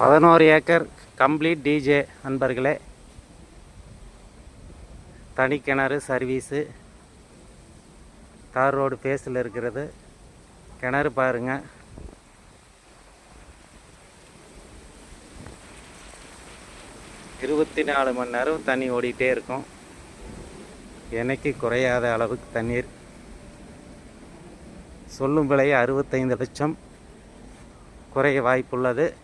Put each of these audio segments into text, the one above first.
பதினோரு acre complete DJ நண்பர்களே. தனி கிணறு சர்வீஸு. தார் ரோடு ஃபேஸில் இருக்கிறது. கிணறு பாருங்கள் இருபத்தி நாலு மணி நேரம் தண்ணி ஓடிட்டே இருக்கும். எனக்கு குறையாத அளவுக்கு தண்ணீர். சொல்லும் விலை அறுபத்தைந்து லட்சம். குறைய வாய்ப்புள்ளது.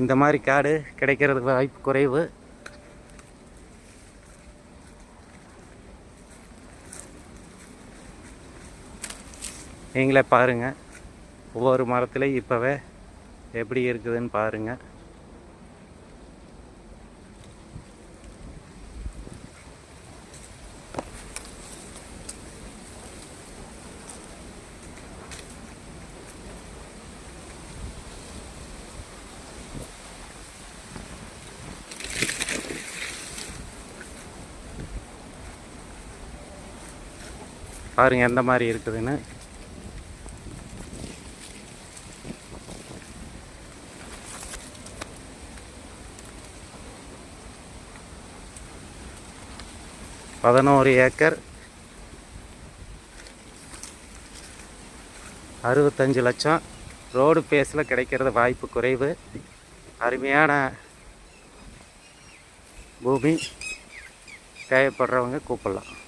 இந்த மாதிரி காடு கிடைக்கிறதுக்கு வாய்ப்பு குறைவு. நீங்களே பாருங்கள் ஒவ்வொரு மரத்துலேயும் இப்போவே எப்படி இருக்குதுன்னு பாருங்கள் பாருங்கள் எந்த மாதிரி இருக்குதுன்னு. பதினோரு ஏக்கர். அறுபத்தஞ்சு லட்சம். ரோடு பேஸில் கிடைக்கிறது வாய்ப்பு குறைவு. அருமையான பூமி. தேவைப்படுறவங்க கூப்பிடலாம்.